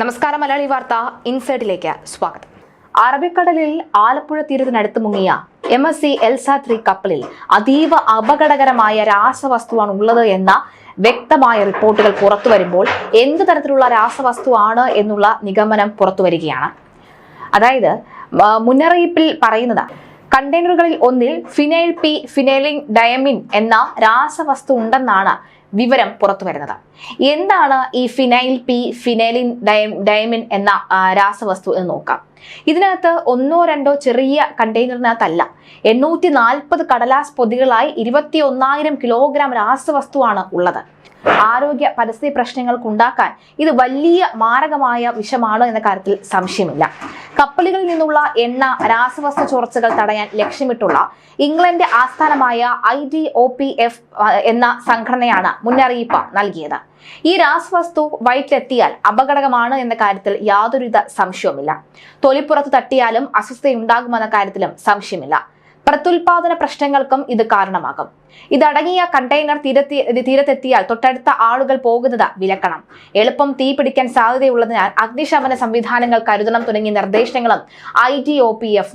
നമസ്കാരം മലയാളി വാർത്ത ഇൻസൈഡിലേക്ക് സ്വാഗതം. അറബിക്കടലിൽ ആലപ്പുഴ തീരത്തിനടുത്ത് മുങ്ങിയ M S C Elsa three കപ്പലിൽ അതീവ അപകടകരമായ രാസവസ്തുവാണ് ഉള്ളത് എന്ന വ്യക്തമായ റിപ്പോർട്ടുകൾ പുറത്തു വരുമ്പോൾ എന്ത് തരത്തിലുള്ള രാസവസ്തുവാണ് എന്നുള്ള നിഗമനം പുറത്തു വരികയാണ്. അതായത് മുന്നറിയിപ്പിൽ പറയുന്നത് കണ്ടെയ്നറുകളിൽ ഒന്നിൽ ഫിനൈൽ പി ഫിനൈലിൻ ഡയമിൻ എന്ന രാസവസ്തു ഉണ്ടെന്നാണ് വിവരം പുറത്തു വരുന്നത്. എന്താണ് ഈ ഫിനൈൽ പി ഫിനൈലിൻ ഡയം ഡയമിൻ എന്ന രാസവസ്തു എന്ന് നോക്കാം. ഇതിനകത്ത് ഒന്നോ രണ്ടോ ചെറിയ കണ്ടെയ്നറിനകത്തല്ല. എണ്ണൂറ്റി നാൽപ്പത് കടലാസ് പൊതികളായി ഇരുപത്തി ഒന്നായിരം കിലോഗ്രാം രാസവസ്തുവാണ് ഉള്ളത്. ആരോഗ്യ പരിസ്ഥിതി പ്രശ്നങ്ങൾക്ക് ഉണ്ടാക്കാൻ ഇത് വലിയ മാരകമായ വിഷമാണ് എന്ന കാര്യത്തിൽ സംശയമില്ല. കപ്പലുകളിൽ നിന്നുള്ള എണ്ണ രാസവസ്തു ചോർച്ചകൾ തടയാൻ ലക്ഷ്യമിട്ടുള്ള ഇംഗ്ലണ്ട് ആസ്ഥാനമായ ഐ എന്ന സംഘടനയാണ് മുന്നറിയിപ്പ് നൽകിയത്. ഈ രാസവസ്തു വയറ്റിലെത്തിയാൽ അപകടകമാണ് എന്ന കാര്യത്തിൽ യാതൊരുവിധ സംശയവുമില്ല. തൊലിപ്പുറത്ത് തട്ടിയാലും അസ്വസ്ഥയുണ്ടാകുമെന്ന കാര്യത്തിലും സംശയമില്ല. പ്രത്യുൽപാദന പ്രശ്നങ്ങൾക്കും ഇത് കാരണമാകും. ഇതടങ്ങിയ കണ്ടെയ്നർ തീരത്തി തീരത്തെത്തിയാൽ തൊട്ടടുത്ത ആളുകൾ പോകുന്നത് വിലക്കണം. എളുപ്പം തീ പിടിക്കാൻ സാധ്യതയുള്ളതിനാൽ അഗ്നിശമന സംവിധാനങ്ങൾ കരുതണം തുടങ്ങിയ നിർദ്ദേശങ്ങളും ഐ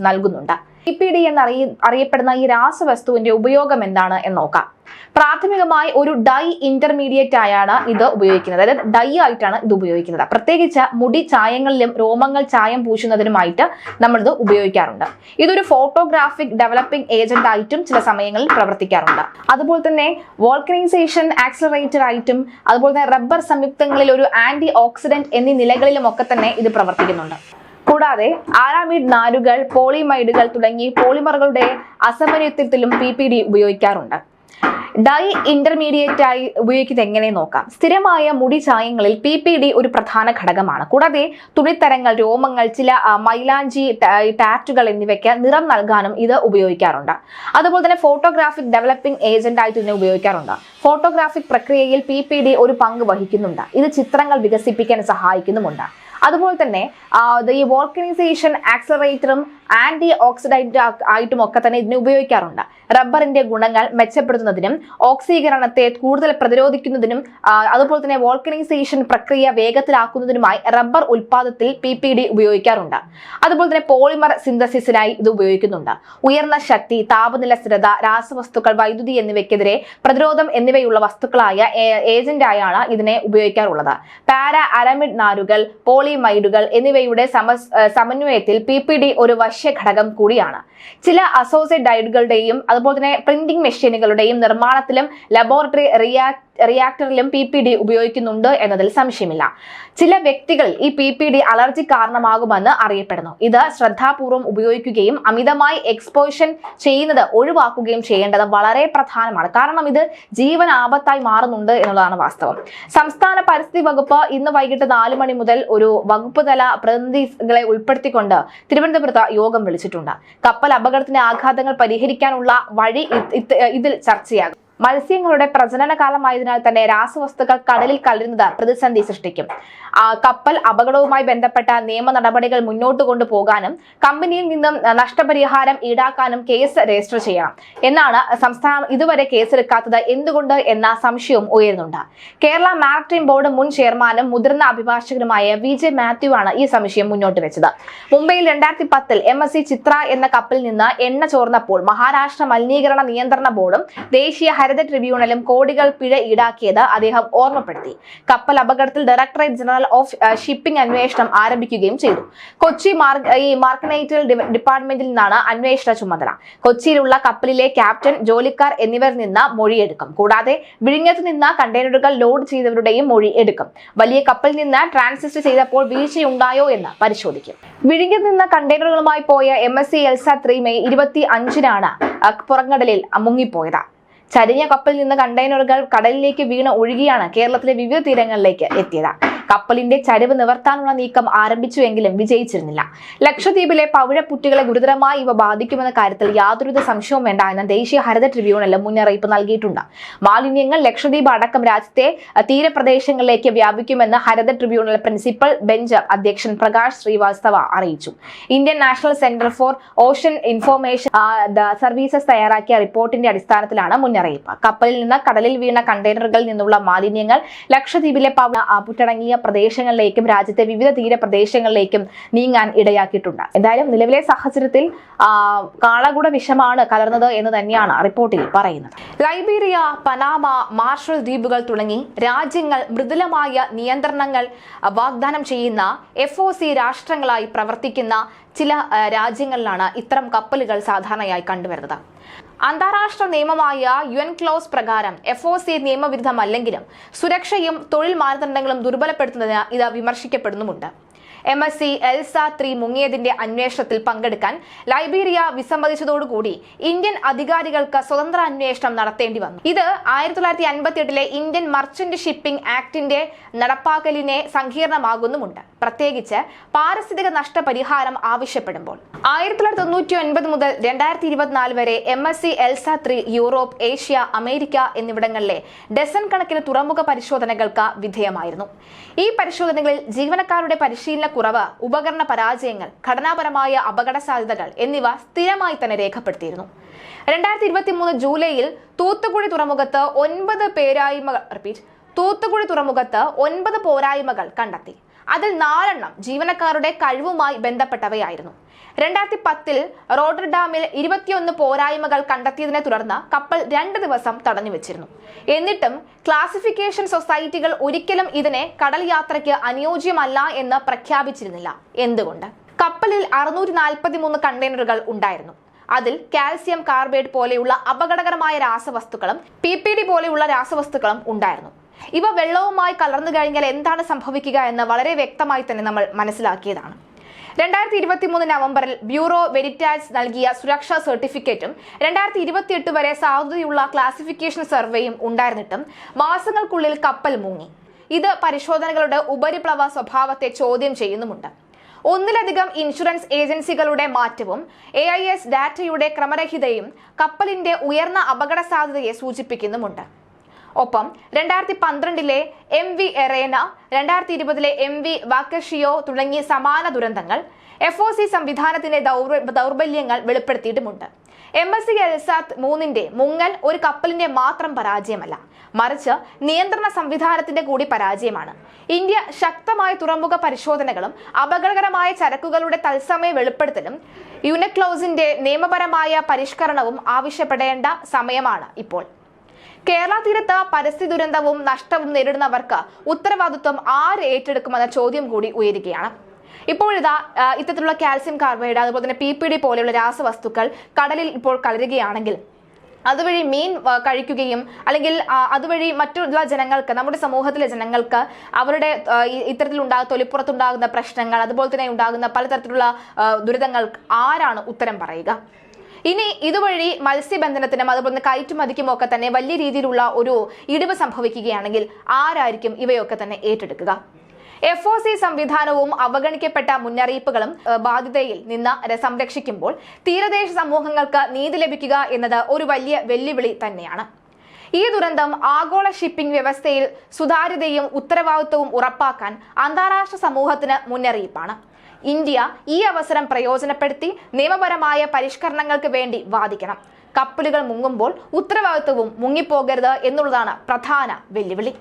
നൽകുന്നുണ്ട്. പി പി ഡി എന്നറിയ അറിയപ്പെടുന്ന ഈ രാസവസ്തുവിന്റെ ഉപയോഗം എന്താണ് എന്ന് നോക്കാം. പ്രാഥമികമായി ഒരു ഡൈ ഇന്റർമീഡിയറ്റ് ആയാണ് ഇത് ഉപയോഗിക്കുന്നത്. അതായത് ഡൈ ആയിട്ടാണ് ഇത് ഉപയോഗിക്കുന്നത്. പ്രത്യേകിച്ച് മുടി ചായങ്ങളിലും രോമങ്ങൾ ചായം പൂശുന്നതിനുമായിട്ട് നമ്മൾ ഇത് ഉപയോഗിക്കാറുണ്ട്. ഇതൊരു ഫോട്ടോഗ്രാഫിക് ഡെവലപ്പിംഗ് ഏജന്റ് ആയിട്ടും ചില സമയങ്ങളിൽ പ്രവർത്തിക്കാറുണ്ട്. അതുപോലെ തന്നെ വോൾക്കനൈസേഷൻ ആക്സലറേറ്റർ ആയിട്ടും അതുപോലെ തന്നെ റബ്ബർ സംയുക്തങ്ങളിൽ ഒരു ആന്റി ഓക്സിഡന്റ് എന്നീ നിലകളിലും ഒക്കെ തന്നെ ഇത് പ്രവർത്തിക്കുന്നുണ്ട്. കൂടാതെ ആരാമിഡ് നാരുകൾ പോളിമൈഡുകൾ തുടങ്ങി പോളിമറുകളുടെ അസമന്വയത്വത്തിലും പി പി ഡി ഉപയോഗിക്കാറുണ്ട്. ഡൈ ഇന്റർമീഡിയറ്റ് ആയി ഉപയോഗിക്കുന്നത് എങ്ങനെ നോക്കാം? സ്ഥിരമായ മുടി ചായങ്ങളിൽ പി പി ഡി ഒരു പ്രധാന ഘടകമാണ്. കൂടാതെ തുണിത്തരങ്ങൾ രോമങ്ങൾ ചില മൈലാഞ്ചി ടാറ്റുകൾ എന്നിവയ്ക്ക് നിറം നൽകാനും ഇത് ഉപയോഗിക്കാറുണ്ട്. അതുപോലെ തന്നെ ഫോട്ടോഗ്രാഫിക് ഡെവലപ്പിംഗ് ഏജന്റ് ആയിട്ട് ഇതിനെ ഉപയോഗിക്കാറുണ്ട്. ഫോട്ടോഗ്രാഫിക് പ്രക്രിയയിൽ പി പി ഡി ഒരു പങ്ക് വഹിക്കുന്നുണ്ട്. ഇത് ചിത്രങ്ങൾ വികസിപ്പിക്കാൻ സഹായിക്കുന്നുമുണ്ട്. അതുപോലെ തന്നെ ഈ വോൾക്കനൈസേഷൻ ആക്സലറേറ്ററും ആന്റി ഓക്സിഡൈറ്റ് ആയിട്ടും ഒക്കെ തന്നെ ഇതിനെ ഉപയോഗിക്കാറുണ്ട്. റബ്ബറിന്റെ ഗുണങ്ങൾ മെച്ചപ്പെടുത്തുന്നതിനും ഓക്സീകരണത്തെ കൂടുതൽ പ്രതിരോധിക്കുന്നതിനും അതുപോലെ തന്നെ വോൾക്കനൈസേഷൻ പ്രക്രിയ വേഗത്തിലാക്കുന്നതിനുമായി റബ്ബർ ഉൽപാദനത്തിൽ പി പി ഡി ഉപയോഗിക്കാറുണ്ട്. അതുപോലെ തന്നെ പോളിമർ സിന്തസിസിനായി ഇത് ഉപയോഗിക്കുന്നുണ്ട്. ഉയർന്ന ശക്തി താപനില സ്ഥിരത രാസവസ്തുക്കൾ വൈദ്യുതി എന്നിവയ്ക്കെതിരെ പ്രതിരോധം എന്നിവയുള്ള വസ്തുക്കളായ ഏജന്റായാണ് ഇതിനെ ഉപയോഗിക്കാറുള്ളത്. പാര അരമിഡ് നാരുകൾ പോളിമൈഡുകൾ എന്നിവയുടെ സമ സമന്വയത്തിൽ പി പി ഡി ഒരു വശ്യഘടകം കൂടിയാണ്. ചില അസോസിയേറ്റ് ഡയഡുകളുടെയും അതുപോലെ തന്നെ പ്രിന്റിംഗ് മെഷീനുകളുടെയും നിർമ്മാണത്തിലും ലബോറട്ടറി റിയാ റിയാക്ടറിലും പി പി ഡി ഉപയോഗിക്കുന്നുണ്ട് എന്നതിൽ സംശയമില്ല. ചില വ്യക്തികൾ ഈ പി പി ഡി അലർജി കാരണമാകുമെന്ന് അറിയപ്പെടുന്നു. ഇത് ശ്രദ്ധാപൂർവം ഉപയോഗിക്കുകയും അമിതമായി എക്സ്പോഷൻ ചെയ്യുന്നത് ഒഴിവാക്കുകയും ചെയ്യേണ്ടത് വളരെ പ്രധാനമാണ്. കാരണം ഇത് ജീവൻ ആപത്തായി മാറുന്നുണ്ട് എന്നുള്ളതാണ് വാസ്തവം. സംസ്ഥാന പരിസ്ഥിതി വകുപ്പ് ഇന്ന് വൈകിട്ട് നാല് മണി മുതൽ ഒരു വകുപ്പ് തല പ്രതിനിധികളെ ഉൾപ്പെടുത്തിക്കൊണ്ട് തിരുവനന്തപുരത്ത് യോഗം വിളിച്ചിട്ടുണ്ട്. കപ്പൽ അപകടത്തിന്റെ ആഘാതങ്ങൾ പരിഹരിക്കാനുള്ള വഴി ഇത് ഇത് ഇതിൽ ചർച്ചയാകും. മത്സ്യങ്ങളുടെ പ്രജനന കാലമായതിനാൽ തന്നെ രാസവസ്തുക്കൾ കടലിൽ കലരുന്നത് പ്രതിസന്ധി സൃഷ്ടിക്കും. കപ്പൽ അപകടവുമായി ബന്ധപ്പെട്ട നിയമ നടപടികൾ മുന്നോട്ട് കൊണ്ടുപോകാനും കമ്പനിയിൽ നിന്നും നഷ്ടപരിഹാരം ഈടാക്കാനും കേസ് രജിസ്റ്റർ ചെയ്യണം. എന്നാണ് സംസ്ഥാനം ഇതുവരെ കേസെടുക്കാത്തത് എന്തുകൊണ്ട് എന്ന സംശയവും ഉയരുന്നുണ്ട്. കേരള മാരിടൈം ബോർഡ് മുൻ ചെയർമാനും മുതിർന്ന അഭിഭാഷകനുമായ വി ജെ മാത്യു ആണ് ഈ സംശയം മുന്നോട്ട് വെച്ചത്. മുംബൈയിൽ രണ്ടായിരത്തി പത്തിൽ എം എസ് സി ചിത്ര എന്ന കപ്പലിൽ നിന്ന് എണ്ണ ചോർന്നപ്പോൾ മഹാരാഷ്ട്ര മലിനീകരണ നിയന്ത്രണ ബോർഡും ദേശീയ ഹരിത ട്രിബ്യൂണലും കോടികൾ പിഴ ഈടാക്കിയത് അദ്ദേഹം ഓർമ്മപ്പെടുത്തി. കപ്പൽ അപകടത്തിൽ ഡയറക്ടറേറ്റ് ജനറൽ ഓഫ് ഷിപ്പിംഗ് അന്വേഷണം ആരംഭിക്കുകയും ചെയ്തു. കൊച്ചി ഈ മാർക്കനൈറ്റൽ ഡിപ്പാർട്ട്മെന്റിൽ നിന്നാണ് അന്വേഷണ ചുമതല. കൊച്ചിയിലുള്ള കപ്പലിലെ ക്യാപ്റ്റൻ ജോലിക്കാർ എന്നിവരിൽ നിന്ന് മൊഴിയെടുക്കും. കൂടാതെ വിഴിഞ്ഞത്ത് നിന്ന് കണ്ടെയ്നറുകൾ ലോഡ് ചെയ്തവരുടെയും മൊഴി എടുക്കും വലിയ കപ്പലിൽ നിന്ന് ട്രാൻസിസ്റ്റ് ചെയ്തപ്പോൾ വീഴ്ചയുണ്ടായോ എന്ന് പരിശോധിക്കും. വിഴിഞ്ഞത്ത് നിന്ന് കണ്ടെയ്നറുകളുമായി പോയ M S C Elsa three May ഇരുപത്തി അഞ്ചിനാണ് പുറങ്ങടലിൽ മുങ്ങിപ്പോയത്. ചരിഞ്ഞ കപ്പലിൽ നിന്ന് കണ്ടെയ്നറുകൾ കടലിലേക്ക് വീണ് ഒഴുകിയാണ് കേരളത്തിലെ വിവിധ തീരങ്ങളിലേക്ക് എത്തിയത്. കപ്പലിന്റെ ചരിവ് നിവർത്താനുള്ള നീക്കം ആരംഭിച്ചുവെങ്കിലും വിജയിച്ചിരുന്നില്ല. ലക്ഷദ്വീപിലെ പവിഴപ്പുറ്റുകളെ ഗുരുതരമായി ഇവ ബാധിക്കുമെന്ന കാര്യത്തിൽ യാതൊരുവിധ സംശയവും വേണ്ട എന്ന് ദേശീയ ഹരിത ട്രിബ്യൂണലും മുന്നറിയിപ്പ് നൽകിയിട്ടുണ്ട്. മാലിന്യങ്ങൾ ലക്ഷദ്വീപ് അടക്കം രാജ്യത്തെ തീരപ്രദേശങ്ങളിലേക്ക് വ്യാപിക്കുമെന്ന് ഹരിത ട്രിബ്യൂണൽ പ്രിൻസിപ്പൽ ബെഞ്ച് അധ്യക്ഷൻ പ്രകാശ് ശ്രീവാസ്തവ അറിയിച്ചു. Indian National Centre for Ocean Information Services തയ്യാറാക്കിയ റിപ്പോർട്ടിന്റെ അടിസ്ഥാനത്തിലാണ് മുന്നറിയിപ്പ്. കപ്പലിൽ നിന്ന് കടലിൽ വീണ കണ്ടെയ്നറുകളിൽ നിന്നുള്ള മാലിന്യങ്ങൾ ലക്ഷദ്വീപിലെ പുറ്റടങ്ങിയ പ്രദേശങ്ങളിലേക്കും രാജ്യത്തെ വിവിധ തീരപ്രദേശങ്ങളിലേക്കും നീങ്ങാൻ ഇടയാക്കിയിട്ടുണ്ട്. എന്തായാലും നിലവിലെ സാഹചര്യത്തിൽ കാളകുട വിഷമാണ് കലർന്നത് എന്ന് തന്നെയാണ് റിപ്പോർട്ടിൽ പറയുന്നത്. ലൈബീരിയ പനാമ മാർഷൽ ദ്വീപുകൾ തുടങ്ങി രാജ്യങ്ങൾ മൃദുലമായ നിയന്ത്രണങ്ങൾ വാഗ്ദാനം ചെയ്യുന്ന എഫ് രാഷ്ട്രങ്ങളായി പ്രവർത്തിക്കുന്ന ചില രാജ്യങ്ങളിലാണ് ഇത്തരം കപ്പലുകൾ സാധാരണയായി കണ്ടുവരുന്നത്. അന്താരാഷ്ട്ര നിയമമായ യു എൻ ക്ലോസ് പ്രകാരം എഫ് ഒ സി നിയമവിരുദ്ധമല്ലെങ്കിലും സുരക്ഷയും തൊഴിൽ മാനദണ്ഡങ്ങളും ദുർബലപ്പെടുത്തുന്നതിന് ഇത് വിമർശിക്കപ്പെടുന്നുമുണ്ട്. M S C Elsa three മുങ്ങിയതിന്റെ അന്വേഷണത്തിൽ പങ്കെടുക്കാൻ ലൈബീരിയ വിസമ്മതിച്ചതോടുകൂടി ഇന്ത്യൻ അധികാരികൾക്ക് സ്വതന്ത്ര അന്വേഷണം നടത്തേണ്ടി വന്നു. ഇത് ആയിരത്തി തൊള്ളായിരത്തി അൻപത്തി എട്ടിലെ ഇന്ത്യൻ മർച്ചന്റ് ഷിപ്പിംഗ് ആക്ടിന്റെ നടപ്പാക്കലിനെ സങ്കീർണമാകുന്നുമുണ്ട്. പ്രത്യേകിച്ച് പാരിസ്ഥിതിക നഷ്ടപരിഹാരം ആവശ്യപ്പെടുമ്പോൾ. ആയിരത്തി തൊള്ളായിരത്തി തൊണ്ണൂറ്റി ഒൻപത് മുതൽ രണ്ടായിരത്തി ഇരുപത്തിനാല് വരെ M S C Elsa three Europe Asia America എന്നിവിടങ്ങളിലെ ഡസൻ കണക്കിന് തുറമുഖ പരിശോധനകൾക്ക് വിധേയമായിരുന്നു. ഈ പരിശോധനകളിൽ ജീവനക്കാരുടെ പരിശീലന കുറവ് ഉപകരണ പരാജയങ്ങൾ ഘടനാപരമായ അപകട സാധ്യതകൾ എന്നിവ സ്ഥിരമായി തന്നെ രേഖപ്പെടുത്തിയിരുന്നു. രണ്ടായിരത്തി ഇരുപത്തി മൂന്ന് ജൂലൈയിൽ തൂത്തുക്കുടി തുറമുഖത്ത് ഒൻപത് പേരായ്മകൾ റിപ്പീറ്റ് തൂത്തുക്കുടി തുറമുഖത്ത് ഒൻപത് പോരായ്മകൾ കണ്ടെത്തി. അതിൽ നാലെണ്ണം ജീവനക്കാരുടെ കഴിവുമായി ബന്ധപ്പെട്ടവയായിരുന്നു. രണ്ടായിരത്തി പത്തിൽ റോട്ടർഡാമിൽ ഇരുപത്തിയൊന്ന് പോരായ്മകൾ കണ്ടെത്തിയതിനെ തുടർന്ന് കപ്പൽ രണ്ട് ദിവസം തടഞ്ഞു വെച്ചിരുന്നു എന്നിട്ടും ക്ലാസിഫിക്കേഷൻ സൊസൈറ്റികൾ ഒരിക്കലും ഇതിനെ കടൽ യാത്രയ്ക്ക് അനുയോജ്യമല്ല എന്ന് പ്രഖ്യാപിച്ചിരുന്നില്ല. എന്തുകൊണ്ട്? കപ്പലിൽ അറുന്നൂറ്റി നാൽപ്പത്തി മൂന്ന് കണ്ടെയ്നറുകൾ ഉണ്ടായിരുന്നു. അതിൽ കാൽസ്യം കാർബേറ്റ് പോലെയുള്ള അപകടകരമായ രാസവസ്തുക്കളും പി പോലെയുള്ള രാസവസ്തുക്കളും ഉണ്ടായിരുന്നു. ഇവ വെള്ളവുമായി കലർന്നു കഴിഞ്ഞാൽ എന്താണ് സംഭവിക്കുക എന്ന് വളരെ വ്യക്തമായി തന്നെ നമ്മൾ മനസ്സിലാക്കിയതാണ്. രണ്ടായിരത്തി ഇരുപത്തി മൂന്ന് നവംബറിൽ ബ്യൂറോ വെരിറ്റാസ് നൽകിയ സുരക്ഷാ സർട്ടിഫിക്കറ്റും രണ്ടായിരത്തി ഇരുപത്തിയെട്ട് വരെ സാധുതയുള്ള ക്ലാസിഫിക്കേഷൻ സർവേയും ഉണ്ടായിരുന്നിട്ടും മാസങ്ങൾക്കുള്ളിൽ കപ്പൽ മുങ്ങി. ഇത് പരിശോധനകളുടെ ഉപരിപ്ലവ സ്വഭാവത്തെ ചോദ്യം ചെയ്യുന്നുമുണ്ട്. ഒന്നിലധികം ഇൻഷുറൻസ് ഏജൻസികളുടെ മാറ്റവും എ ഐ എസ് ഡാറ്റയുടെ ക്രമരഹിതയും കപ്പലിന്റെ ഉയർന്ന അപകട സാധ്യതയെ സൂചിപ്പിക്കുന്നുമുണ്ട്. ഒപ്പം രണ്ടായിരത്തി പന്ത്രണ്ടിലെ എം വി എറേന രണ്ടായിരത്തി ഇരുപതിലെ എം വി വാക്കഷിയോ തുടങ്ങിയ സമാന ദുരന്തങ്ങൾ എഫ് ഒ സി സംവിധാനത്തിന്റെ ദൗർബല്യങ്ങൾ വെളിപ്പെടുത്തിയിട്ടുമുണ്ട്. എം എസ് സി എൽസാത്ത് മൂന്നിന്റെ മുങ്ങൽ ഒരു കപ്പലിന്റെ മാത്രം പരാജയമല്ല മറിച്ച് നിയന്ത്രണ സംവിധാനത്തിന്റെ കൂടി പരാജയമാണ്. ഇന്ത്യ ശക്തമായ തുറമുഖ പരിശോധനകളും അപകടകരമായ ചരക്കുകളുടെ തത്സമയ വെളിപ്പെടുത്തലും യുനക്ലോസിന്റെ നിയമപരമായ പരിഷ്കരണവും ആവശ്യപ്പെടേണ്ട സമയമാണ് ഇപ്പോൾ. കേരള തീരത്ത് പരിസ്ഥിതി ദുരന്തവും നഷ്ടവും നേരിടുന്നവർക്ക് ഉത്തരവാദിത്വം ആര് ഏറ്റെടുക്കുമെന്ന ചോദ്യം കൂടി ഉയരുകയാണ്. ഇപ്പോഴിതാ ഇത്തരത്തിലുള്ള കാൽസ്യം കാർബൈഡ് അതുപോലെ തന്നെ പി പി ഡി പോലെയുള്ള രാസവസ്തുക്കൾ കടലിൽ ഇപ്പോൾ കലരുകയാണെങ്കിൽ അതുവഴി മീൻ കഴിക്കുകയും അല്ലെങ്കിൽ അതുവഴി മറ്റുള്ള ജനങ്ങൾക്ക് നമ്മുടെ സമൂഹത്തിലെ ജനങ്ങൾക്ക് അവരുടെ ഇത്തരത്തിലുണ്ടാകുന്ന തൊലിപ്പുറത്തുണ്ടാകുന്ന പ്രശ്നങ്ങൾ അതുപോലെ തന്നെ ഉണ്ടാകുന്ന പലതരത്തിലുള്ള ദുരിതങ്ങൾ ആരാണ് ഉത്തരം പറയുക? ഇനി ഇതുവഴി മത്സ്യബന്ധനത്തിനും അതുപോലെ കയറ്റുമതിക്കും ഒക്കെ തന്നെ വലിയ രീതിയിലുള്ള ഒരു ഇടിവ് സംഭവിക്കുകയാണെങ്കിൽ ആരായിരിക്കും ഇവയൊക്കെ തന്നെ ഏറ്റെടുക്കുക? എഫ് ഒ സി സംവിധാനവും അവഗണിക്കപ്പെട്ട മുന്നറിയിപ്പുകളും ബാധ്യതയിൽ നിന്ന് സംരക്ഷിക്കുമ്പോൾ തീരദേശ സമൂഹങ്ങൾക്ക് നീതി ലഭിക്കുക എന്നത് ഒരു വലിയ വെല്ലുവിളി തന്നെയാണ്. ഈ ദുരന്തം ആഗോള ഷിപ്പിംഗ് വ്യവസ്ഥയിൽ സുതാര്യതയും ഉത്തരവാദിത്വവും ഉറപ്പാക്കാൻ അന്താരാഷ്ട്ര സമൂഹത്തിന് മുന്നറിയിപ്പാണ്. ഇന്ത്യ ഈ അവസരം പ്രയോജനപ്പെടുത്തി നിയമപരമായ പരിഷ്കരണങ്ങൾക്ക് വേണ്ടി വാദിക്കണം. കപ്പലുകൾ മുങ്ങുമ്പോൾ ഉത്തരവാദിത്വവും മുങ്ങിപ്പോകരുത് എന്നുള്ളതാണ് പ്രധാന വെല്ലുവിളി.